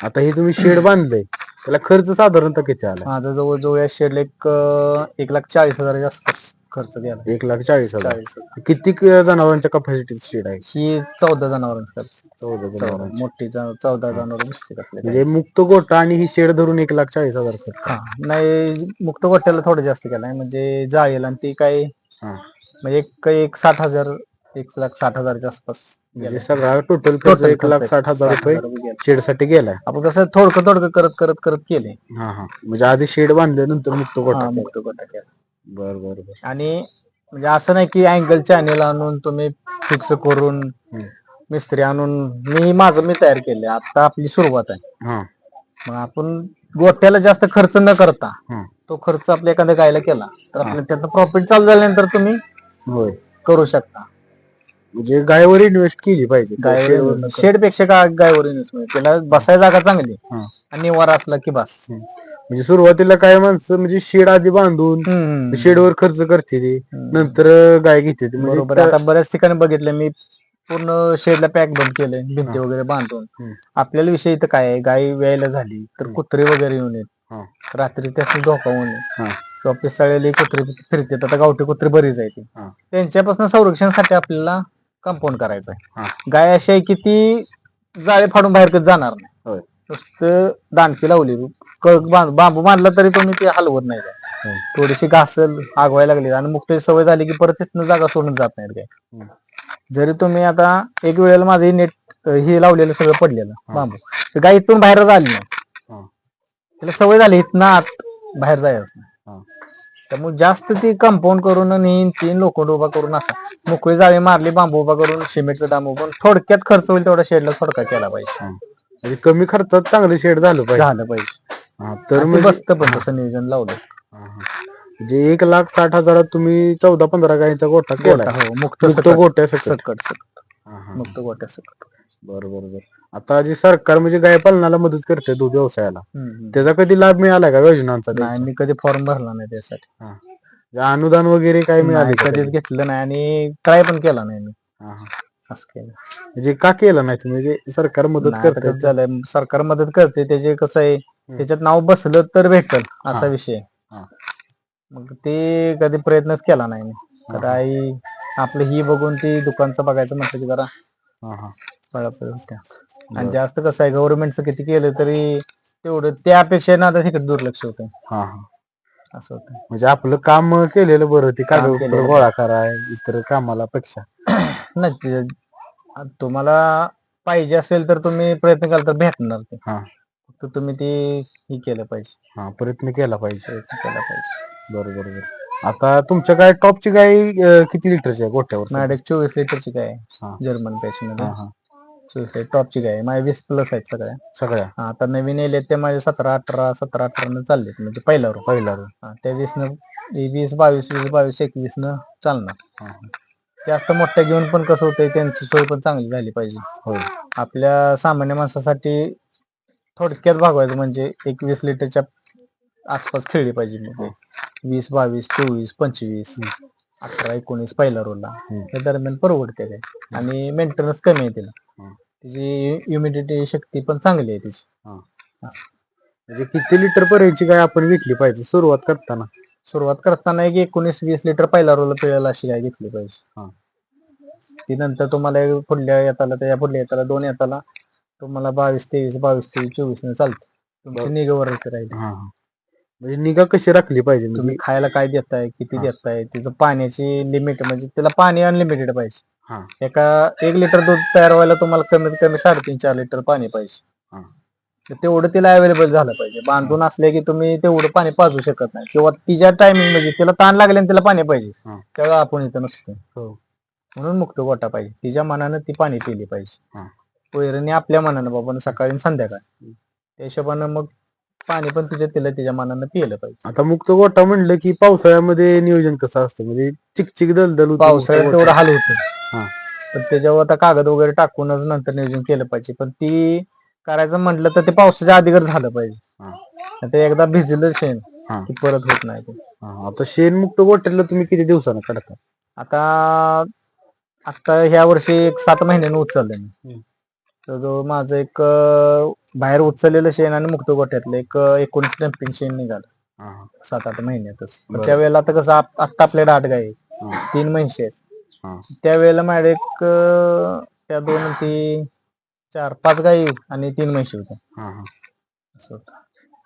आता हे तुम्ही शेड बांधलंय त्याला खर्च साधारणतः किती आला माझा जवळजवळ या शेडला एक अं, एक लाख चाळीस आसपास खर्च गेला एक लाख चाळीस हजार. चाळीस हजार. किती क- जनावरांच्या कपॅसिटीचं शेड आहे? ही चौदा जनावरांचा खर्च. चौदा चौदा जनावरांची. मोठी चौदा जनावर म्हणजे मुक्त गोटा आणि ही शेड धरून एक लाख चाळीस हजार खर्च. हा नाही मुक्त गोट्याला थोडं जास्त केलाय. म्हणजे जाळेल आणि ती काय हा. म्हणजे एक एक साठ हजार एक लाख साठ हजारच्या आसपास म्हणजे. सगळा टोटल खर्च एक लाख साठ हजार रुपये. शेडसाठी गेलाय. आपण कसं थोडकं थोडकं करत करत करत केले हा हा. म्हणजे आधी शेड बांधल्यानंतर मुक्त गोटा केला. मुक्त गोटा केला. बर बर बर. आणि म्हणजे असं नाही की अँगल चॅनेल आणून तुम्ही फिक्स करून. मिस्त्री आणून मी माझं मी तयार केले आता आपली सुरुवात आहे. मग आपण गोट्याला जास्त खर्च न करता तो खर्च आपल्या एखाद्या गायला केला तर आपल्याला त्यातनं प्रॉफिट चालू झाल्यानंतर तुम्ही होय. करू शकता. म्हणजे गायवर इन्व्हेस्ट केली पाहिजे शेडवर गायवर नका. शेडपेक्षा का गायवर investment. त्याला बसायला जागा चांगली हा. आणि निवारा असला की बस म्हणजे सुरुवातीला काय माणसं म्हणजे शेड आधी बांधून हम्म. शेडवर खर्च करते ते हम्म. नंतर गाय घेते ते. म्हणजे बरोबर त्या- आता बऱ्याच ठिकाणी बघितलं मी पूर्ण शेडला पॅक बंद केलंय भिंती हा. वगैरे बांधून हम्म. आपल्याला विषय इथं काय आहे गाय व्यायला झाली तर हम्म. कुत्रे वगैरे येऊन येत. रात्री त्याची धोका होऊ नये हा. किंवा पिसाळलेली कुत्रे फिरतात आता गावठी कुत्रे बरीच आहेत. हा. त्यांच्यापासून संरक्षणासाठी आपल्याला कंपाऊंड करायचं. आहे गाय अशी आहे की ती जाळे फाडून बाहेर कधी जाणार नाही. नुसतं दांडकी लावली बांबू बांधला तरी तुम्ही ते हलवत नाही काय. थोडीशी घासल आगवायला लागली आणि मुक्ताची सवय झाली की परत तिथनं जागा सोडून जात नाहीत काय. जरी तुम्ही आता एक वेळेला माझं नेट हे लावलेलं सगळं पडलेलं. बांबू गाय इथून बाहेर आली नाही. तिला सवय झाली इथनं आत बाहेर जायचं. नाही त्यामुळे जास्त ती कंपाऊंड करून आणि तीन लोखंड उभा करून असा. मोकळी जाळी मारली बांबू उभा करून सिमेंटचं उभा. करून थोडक्यात खर्च होईल तेवढा शेडला थोडका केला पाहिजे. म्हणजे कमी खर्चात चांगलं शेड झालं पाहिजे. झालं पाहिजे. हा, तर तर म्हणजे बसत पण तसं नियोजन लावलं. हा, हा. म्हणजे एक लाख साठ हजारात तुम्ही चौदा पंधरा गायीचा गोठा केला गोटा, हो मुक्त. गोट्या सकट. सकट सकट. मुक्त गोट्या सकट. बर बर बर आता जे सरकार म्हणजे गाय पालनाला मदत करते दूध व्यवसायाला हम्म. त्याचा कधी लाभ मिळाला का योजनांचा नाही? मी कधी फॉर्म भरला नाही त्यासाठी म्हणजे अनुदान वगैरे काय मिळाले नाही, का कधीच कधी? घेतलं नाही आणि ट्राय पण केला नाही मी हा, हा. असं केलं म्हणजे का केलं नाही तुम्ही म्हणजे सरकार मदत नाही, आता करते झालंय सरकार मदत करते त्याचे कसं आहे त्याच्यात नाव बसलं तर भेटल असा. विषय आहे. हा. मग ते कधी प्रयत्नच केला नाही मी तर. आई आपलं ही बघून ती दुकानचं बघायचं म्हटलं की जरा हा, हा. पळापळ होत्या आणि. जास्त कसं आहे गव्हर्नमेंटचं किती केलं तरी तेवढं त्यापेक्षा ना आता तिकडे दुर्लक्ष होतं हा, हा. असं होतं म्हणजे आपलं काम केलेलं बरं ते कागदपत्र केलेलं गोळा करा इतर कामाला पेक्षा नाही ते- तुम्हाला पाहिजे असेल तर तुम्ही प्रयत्न केला तर भेटणार ते हा. फक्त तुम्ही ते हे केलं पाहिजे हा प्रयत्न केला पाहिजे प्रयत्न केला पाहिजे बरोबर बरोबर आता तुमच्या गाय टॉपची गाय अं, किती लिटरची आहे गोठ्यावर? माझ्याकडे चोवीस लिटरची गाय हा. आहे जर्मनमध्ये हा, हा. चोवीस लिटर टॉपची गाय. आहे माझ्या वीस प्लस आहेत सगळ्या. सगळ्या? हा, आता नवीन येले ते माझे सतरा अठरा सतरा अठरा चाललेत. म्हणजे पहिला रो पहिला. हा, त्या वीस न वीस बावीस वीस बावीस एकवीस न चालणार. हा, हा. जास्त मोठ्या घेऊन पण कसं होतंय त्यांची सोय पण चांगली झाली पाहिजे. होय. आपल्या सामान्य माणसासाठी थोडक्यात भागवायचं म्हणजे एक वीस लिटरच्या आसपास खेळली पाहिजे. मग वीस बावीस चोवीस पंचवीस. अठरा एकोणीस पहिला रोलला हम्म. या दरम्यान परवडते काय आणि मेंटेनन्स कमी आहे तिला. तिची ह्युमिडिटी शक्ती पण चांगली आहे तिची. म्हणजे किती लिटर पर्यंतची गाय आपण विकली पाहिजे? सुरुवात करताना. सुरुवात करताना एक एकोणीस वीस लिटर पहिला रोल पिळेल अशी गाय घेतली. पाहिजे. ती नंतर तुम्हाला पुढल्या येताला त्या पुढल्या येताला दोन येताला तुम्हाला बावीस तेवीस बावीस तेवीस चोवीस न चालते. तुमची. निगावर राहील. म्हणजे निगा कशी राखली पाहिजे म्हणजे तुम्ही खायला काय देताय किती हा. देताय तिचं पाण्याची लिमिट म्हणजे त्याला पाणी अनलिमिटेड पाहिजे हा. एका एक लिटर दूध तयार व्हायला तुम्हाला कमीत कमी साडेतीन चार लिटर पाणी पाहिजे हा. तर तेवढं तिला अवेलेबल झालं पाहिजे बांधून असले की तुम्ही तेवढं पाणी पाजू शकत नाही किंवा तिच्या टायमिंगमध्ये तिला ताण लागले आणि तिला पाणी पाहिजे हा. तेव्हा आपण इथं नसतो हो. म्हणून मुक्त गोटा पाहिजे तिच्या मनानं ती पाणी पिली हा. पाहिजे वैरणी आपल्या मनानं बाबा सकाळी आणि संध्याकाळी त्या हिशोबानं मग पाणी पण तिच्या तिला तिच्या मनानं पिलं पाहिजे आता मुक्त गोठा म्हणलं की पावसाळ्यामध्ये नियोजन कसं असतं म्हणजे चिकचिक दलदल होती पावसाळ्यात मुक्त तेवढं. हाल होतं हा. पण त्याच्यावर आता कागद वगैरे टाकूनच नंतर नियोजन केलं पाहिजे पण ती करायचं म्हटलं तर ते पावसाच्या आधीगर झालं पाहिजे हा. ते एकदा भिजलं शेण हा. की परत होत नाही ते हा, आता शेण मुक्त गोठ्याला तुम्ही किती दिवसानं काढता आता आता ह्या वर्षी एक सात महिन्यानं उचललं मी हम्म. जवळ माझं एक अं, बाहेर उचललेलं शेण आणि मुक्त गोठ्यातलं एक अं, एकोणीस डम्पिंग शेण निघालं हा, हा. सात आठ महिन्यातच बरं. त्यावेळेला आता कसं आप- आत्ता आपल्याला आठ गाय आहेत. हा. तीन म्हशी हा. आहेत त्यावेळेला माझ्या एक अं, त्या दोन तीन चार पाच गाई आणि तीन म्हशी होत्या हा, हा. असं होतं.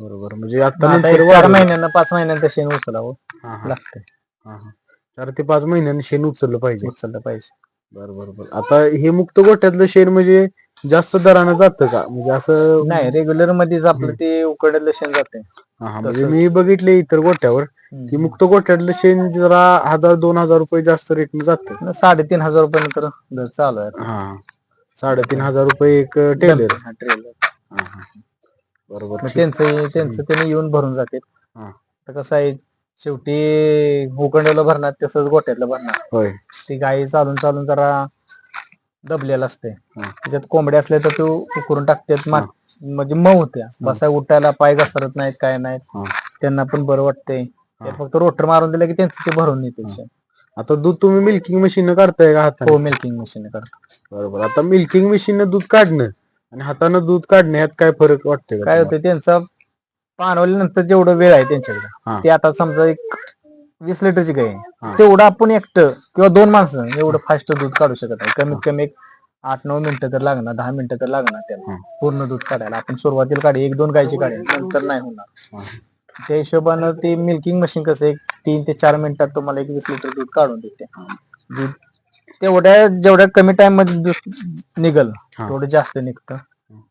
बरोबर म्हणजे आता आता नंतर एक चार वाढलं. महिन्यांना पाच महिन्यांना शेण उचलावं हा, हा. लागतं हा, हा. चार ते पाच महिन्यांनी शेण उचललं पाहिजे उचललं पाहिजे बरं बरं बरं आता हे मुक्त गोठ्यातलं शेण म्हणजे जास्त दरानं जातं का म्हणजे असं नाही रेग्युलर मध्येच आपलं ते उकडलेलं शेण जाते हा. म्हणजे तसंच. मी बघितले इतर गोठ्यावर की मुक्त गोठ्यातलं शेण जरा हजार दोन हजार रुपये जास्त रेटने जातं साडेतीन हजार रुपये नंतर दर चालू आहे हा. साडेतीन हजार रुपये एक टेलर हा, trailer. बरोबर मग ठीक. त्यांचं त्यांचं त्यांनी येऊन भरून जाते हा. तर कसं आहे शेवटी उकडलेलं भरणार तसंच गोट्यातलं भरणार होय ती गाई चालून चालून जरा दबलेला असते. त्याच्यात कोंबड्या असल्या तर तो उकरून टाकतात मा- म्हणजे मऊ होत्या बसा उठायला पाय घसरत नाहीत काय नाहीत. त्यांना पण बरं वाटतंय फक्त रोटर मारून दिलं की त्यांचं ते भरून येते. आता दूध तुम्ही मिल्किंग मशीन काढताय का हाताने? हो मिल्किंग मशीन करतो बरोबर. आता मिल्किंग मशीन दूध काढणं आणि हातानं दूध काढण्यात काय फरक वाटतोय काय? होतं त्यांचा पाणवल्यानंतर जेवढं वेळ आहे त्यांच्याकडे. ते आता समजा एक वीस लिटरची गाय आहे. तेवढं आपण एकटं किंवा दोन माणसं एवढं फास्ट दूध काढू शकत नाही. कमीत कमी एक आठ नऊ मिनिटं तर लागणार दहा मिनिटं तर लागणार त्याला. हा. पूर्ण दूध काढायला. आपण सुरुवातीला काढी एक दोन गायची काढी नंतर नाही होणार. हा. त्या हिशोबानं ते मिल्किंग मशीन कसं एक तीन ते चार मिनिटात तुम्हाला एक वीस लिटर दूध काढून देते. तेवढ्या जेवढ्या कमी टाइममध्ये दूध निघल हा. तेवढं जास्त निघतं.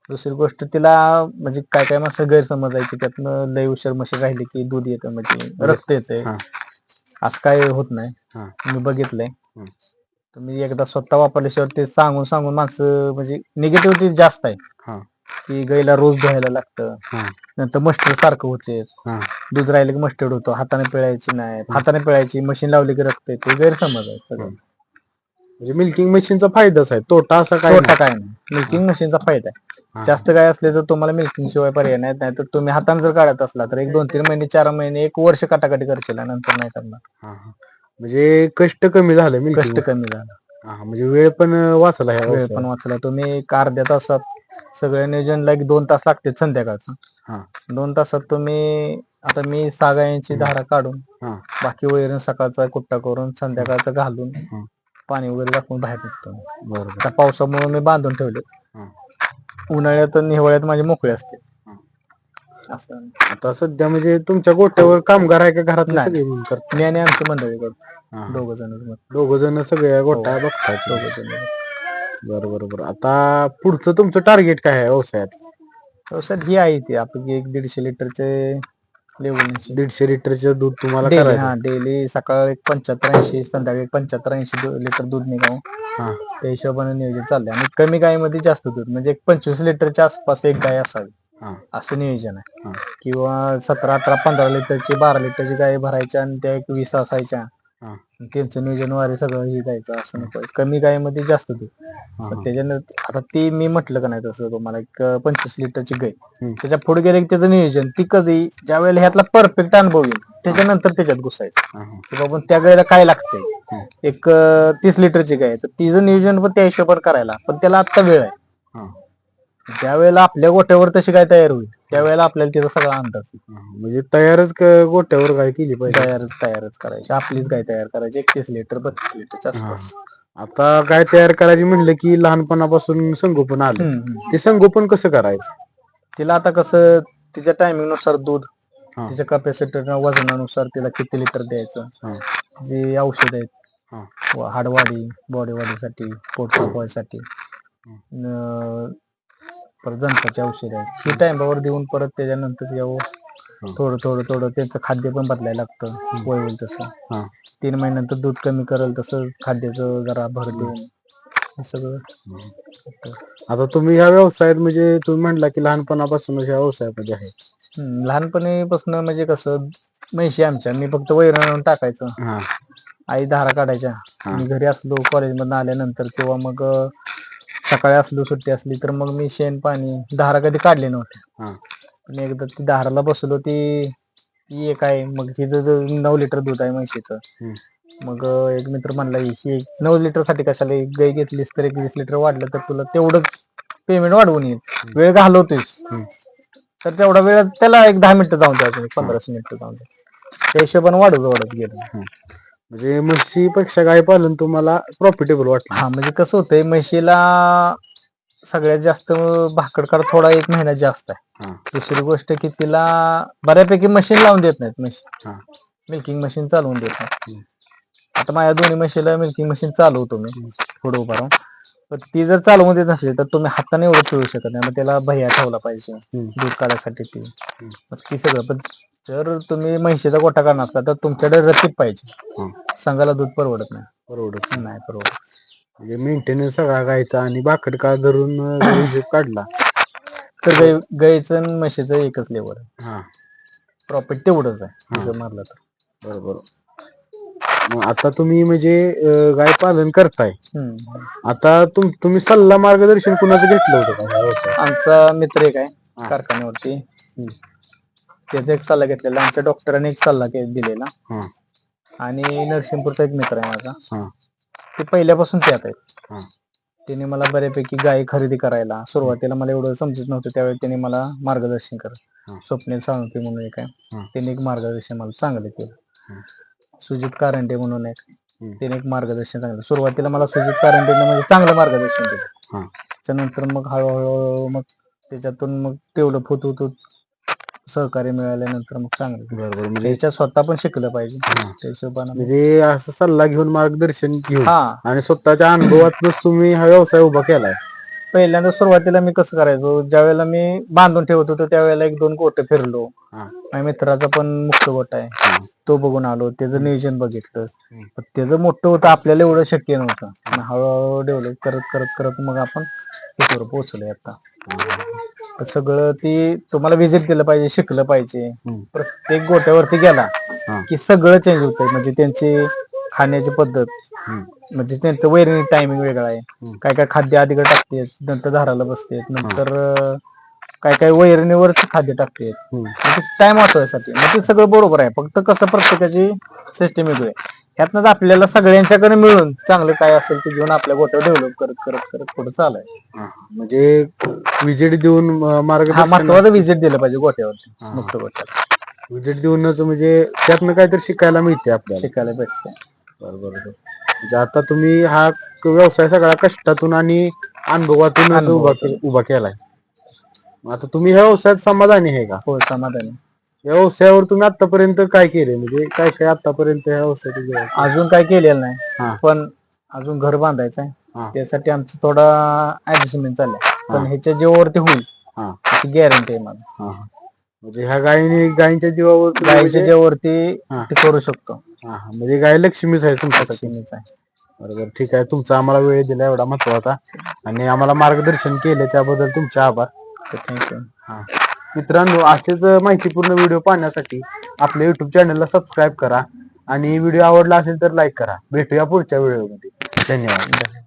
दुसरी गोष्ट तिला म्हणजे काय काय माणसं गैरसमज आहे की त्यातनं लय उशीर म्हशी राहिली की दूध येतं म्हणजे रक्त येतंय. हा. असं काय होत नाही. हा. मी बघितलंय. हम्म. तुम्ही एकदा स्वतः वापरल्याशिवाय ते सांगून सांगून माणसं म्हणजे निगेटिव्हिटी जास्त आहे. हा. की गाईला रोज धुवायला लागतं. हा. नंतर मस्टर्ड सारखं होते. हा. दूध राहिलं की मस्टर्ड होतो. हाताने पिळायची नाही. हाताने पिळायची मशीन लावली की रक्त येते. गैरसमज आहे सगळं. म्हणजे मिल्किंग मशीनचा फायदाच आहे. तोटा असा काय तोटा काय नाही. मिल्किंग मशीनचा फायदा आहे. जास्त काय असले तर तुम्हाला मिल्किंग शिवाय पर्याय नाही. नाही तर तुम्ही हाताने जर काढत असला तर एक दोन तीन महिने चार महिने एक वर्ष काटाकाटी करशील नंतर नाही करणार. म्हणजे कष्ट कमी झालं मिल्किंग कष्ट कमी झालं. म्हणजे वेळ पण वाचला ह्या वेळ. पण वाचला. तुम्ही एक अर्ध्या तासात सगळ्या नियोजनला एक दोन तास लागते संध्याकाळचं. दोन तासात तुम्ही आता मी सहा गायांची धारा काढून. बाकी वैरण सकाळचा कुट्टा करून संध्याकाळचा घालून. पाणी वगैरे टाकून बाहेर निघतो बरोबर. आता पावसामुळे मी बांधून ठेवले. हा. उन्हाळ्यात आणि हिवाळ्यात माझे मोकळे असते. हा. असं. आता सध्या म्हणजे तुमच्या गोट्यावर कामगार आहे का घरातले नाही. सगळे मिळून? करतात मी आणि आमची मंडळी करतो. हा. दोघ जण दोघ जण सगळ्या गोट्या बघतात दोघ जण बरं बरं बरं. आता पुढचं तुमचं टार्गेट काय आहे व्यवसायात? व्यवसायात ही आहे ती. आपली एक दीडशे लिटरचे लेवल दीडशे लिटरचं दूध तुम्हाला डेली करायचं. हा डेली सकाळी एक पंच्याहत्तर ऐंशी संध्याकाळी एक पंच्याहत्तर ऐंशी लिटर दूध निघावं. हा. त्या हिशोबाने नियोजन चाललंय. आणि कमी गायमध्ये जास्त दूध म्हणजे एक पंचवीस लिटरच्या आसपास एक गाय असावी. हा. असं नियोजन हा. आहे किंवा सतरा अठरा पंधरा लिटरची बारा लिटरची गाय भरायच्या आणि त्या एक वीस असायच्या. हा. त्यांचं नियोजन वारे सगळं हे जायचं असं नको कमी गायमध्ये जास्त दूध तर. त्याच्यानंतर आता ती मी म्हटलं का नाही तसं तुम्हाला एक पंचवीस लिटरची गाय हम्म. त्याच्या पुढे गेले की त्याचं नियोजन ती कधी ज्या वेळेला ह्यातला परफेक्ट अनुभव येईल त्याच्यानंतर त्याच्यात घुसायचं हा, हा. की बाबा त्या गायला काय लागतंय एक तीस लिटरची गाय आहे, तर तिचं नियोजन पण त्या हिशोबाने करायला पण त्याला आत्ता वेळ आहे हा. ज्या वेळेला आपल्या गोट्यावर तशी काय तयार होईल त्यावेळेला आपल्याला त्याचा सगळा अंदाज येईल. म्हणजे तयारच क- गोट्यावर काय केली पाहिजे तयारच तयारच करायची आपलीच गाय तयार करायची एकतीस लिटर बत्तीस लिटरच्या आसपास आता काय तयार करायची म्हणलं की लहानपणापासून संगोपन आलं हम्म, हम्म. ते संगोपन कसं करायचं तिला आता कसं तिच्या टायमिंगनुसार दूध हा. तिच्या कपॅसिटी वजनानुसार तिला किती लिटर द्यायचं हा. जी औषध आहेत हा. व हाडवाढी बॉडी वाढीसाठी पोट साफवायसाठी परत जंताची औषध आहेत. ही टाइमावर देऊन परत त्याच्यानंतर यावं. थोडं थोडं थोडं त्यांचं खाद्य पण बदलायला लागतं. वय होईल तसं. हा. तीन महिन्यानंतर दूध कमी करेल तसं खाद्याचं जरा भर देऊन. सगळं आता तुम्ही ह्या व्यवसायात म्हणजे तुम्ही म्हणला की लहानपणापासूनच ह्या व्यवसायामध्ये आहे. लहानपणीपासून म्हणजे कसं म्हैशी आमच्या मी फक्त वैरण टाकायचं. आई धारा काढायच्या. मी घरी असलो कॉलेजमधून आल्यानंतर किंवा मग सकाळी असलो सुट्टी असली तर मग मी शेण पाणी धारा कधी काढले नव्हते. हा. पण एकदा ती धाराला बसलो ती ती एक आहे. मग हिचं जर नऊ लिटर दूध आहे म्हशीचं. हम्म. मग अं, एक मित्र म्हणला ही एक नऊ लिटरसाठी कशाला एक गाय घेतलीस तर एक वीस लिटर वाढलं तर तुला तेवढंच पेमेंट वाढवून येईल. वेळ घालवतोयस हम्म. तर तेवढा वेळ त्याला एक दहा मिनिटं जाऊन द्या पंधराशे मिनिटं जाऊन द्या. त्या हिशोबाने वाढत वाढत गेलं. म्हणजे म्हशीपेक्षा गाय पालन तुम्हाला प्रॉफिटेबल वाटलं. हा म्हणजे कसं होतंय म्हशीला सगळ्यात जास्त भाकडकार थोडा एक महिना जास्त आहे. हा. दुसरी गोष्ट की तिला बऱ्यापैकी मशीन लावून देत नाहीत म्हशी. हा. मिल्किंग मशीन चालवून देत नाही हम्म. आता माझ्या दोन्ही म्हशीला मिल्किंग मशीन चालवतो मी पुढे उभा राहून. पण ती जर चालवून देत नसली तर तुम्ही हाताने एवढं पिळू शकत नाही मग त्याला भैया ठेवला पाहिजे. दूध काढायसाठी ती. मग ती सगळं पण जर तुम्ही म्हशीचा गोठा करणार असला तर तुमच्याकडे रतीब पाहिजे. हा. संघाला दूध परवडत नाही. परवडत नाही. परवडत. म्हणजे मेंटेनन्स सगळा गायचा आणि बाकड काळ धरून अं, हिशोब काढला. तर गाई गाईचं आणि म्हशीचं एकच लेवल आहे. हा. प्रॉफिट तेवढंच आहे. हिशोब मारला तर. बरोबर. मग आता तुम्ही म्हणजे अं, गाय पालन करताय. हम्म. आता तुम तुम्ही सल्ला मार्गदर्शन कुणाचं घेतलं होतं? का व्यवसायात? आमचा मित्र एक आहे. कारखान्यावरती. त्याचा एक सल्ला घेतलेला आमच्या डॉक्टरांनी एक सल्ला के- दिलेला. हा. आणि नरसिंहपूरचा एक मित्र आहे माझा. हा. ते पहिल्यापासून त्यात आहेत. हा. त्याने मला बऱ्यापैकी गाय खरेदी करायला सुरुवातीला मला एवढं समजत नव्हतं त्यावेळी त्याने मला मार्गदर्शन हा. करत स्वप्नील साळुंके म्हणून एक आहे. त्याने एक मार्गदर्शन मला चांगलं केलं. हा. सुजित कारंडे म्हणून एक. हम्म. त्याने एक मार्गदर्शन चांगलं सुरुवातीला मला सुजित कारंडेने म्हणजे चांगलं मार्गदर्शन दिलं हा. त्याच्यानंतर मग हळूहळू मग त्याच्यातून मग डेव्हलप होत होत होत सहकार्य मिळाल्यानंतर मग चांगलं बरोबर. म्हणजे स्वतः पण शिकलं पाहिजे. हा. त्या हिशोबानं म्हणजे असं सल्ला घेऊन मार्गदर्शन घेऊन हा. आणि स्वतःच्या अनुभवातूनच तुम्ही हा व्यवसाय उभा केलाय. पहिल्यांदा सुरुवातीला मी कसं करायचो ज्या वेळेला मी बांधून ठेवत होतो त्यावेळेला एक दोन गोटे फिरलो. हा. माझ्या मित्राचा पण मुक्त गोटा आहे. तो बघून आलो त्याचं नियोजन बघितलं. हम्म. पण त्याचं मोठं होतं आपल्याला एवढं शक्य नव्हतं. मग हळूहळू डेव्हलप करत करत करत मग आपण इथवर पोहोचलोय आता. सगळं ती तुम्हाला व्हिजिट केलं पाहिजे शिकलं पाहिजे हम्म. प्रत्येक गोट्यावरती गेला हा. की सगळं चेंज होतंय म्हणजे त्यांची खाण्याची पद्धत हम्म. म्हणजे त्यांचं वैरण टायमिंग वेगळा आहे हम्म. काय काय खाद्य आधीकडे टाकतेत नंतर धाराला बसतेत नंतर अं, काय काय वैरणीवरच खाद्य टाकतेत हम्म. टाइम वाचवायसाठी मग ते सगळं बरोबर आहे फक्त कसं प्रत्येकाची सिस्टम वेगळी आहे ह्यातनंच आपल्याला सगळ्यांच्याकडे मिळून चांगलं काय असेल ते घेऊन आपल्या गोट्या डेव्हलप करत करत करत पुढे चालाय. म्हणजे विजिट देऊन हा मार्गदर्शन महत्वाचं व्हिजिट दिलं पाहिजे गोट्यावरती हा. मुक्त गोट्यात विजिट देऊनच म्हणजे त्यातनं काहीतरी शिकायला मिळते आपल्याला शिकायला भेटते बरोबर बरोबर. म्हणजे आता तुम्ही हा क- व्यवसाय सगळा कष्टातून आणि उभा अनुभवातून. के- उभा केलाय मग आता तुम्ही ह्या व्यवसायात समाधानी आहे का हो समाधानी या व्यवसायावर तुम्ही आतापर्यंत काय केले? म्हणजे काय काय आतापर्यंत व्यवसायात जेव्हा- अजून काय केलेलं नाही. पण अजून घर बांधायचं आहे. त्यासाठी आमचं थोडा ऍडजस्टमेंट चाललंय. पण. ह्याच्या जेवढती होईल. हा. गॅरंटी आहे मला हा. म्हणजे ह्या गायीने गायींच्या जीवावर तुम्ही गायच्या म्हणजे- हा. ते करू शकतो. हा, हा. म्हणजे गाय लक्ष्मीच आहे तुमच्यासाठी. लक्ष्मीच आहे. बरोबर. ठीक आहे. तुमचा आम्हाला वेळ दिला एवढा महत्त्वाचा. आणि आम्हाला मार्गदर्शन केले त्याबद्दल तुमचे आभार. थँक्यू हा. मित्रांनो असेच माहितीपूर्ण व्हिडिओ पाहण्यासाठी आपल्या युट्यूब चॅनलला सबस्क्राईब करा आणि व्हिडिओ आवडला असेल तर लाईक करा. भेटूया पुढच्या व्हिडिओमध्ये. धन्यवाद.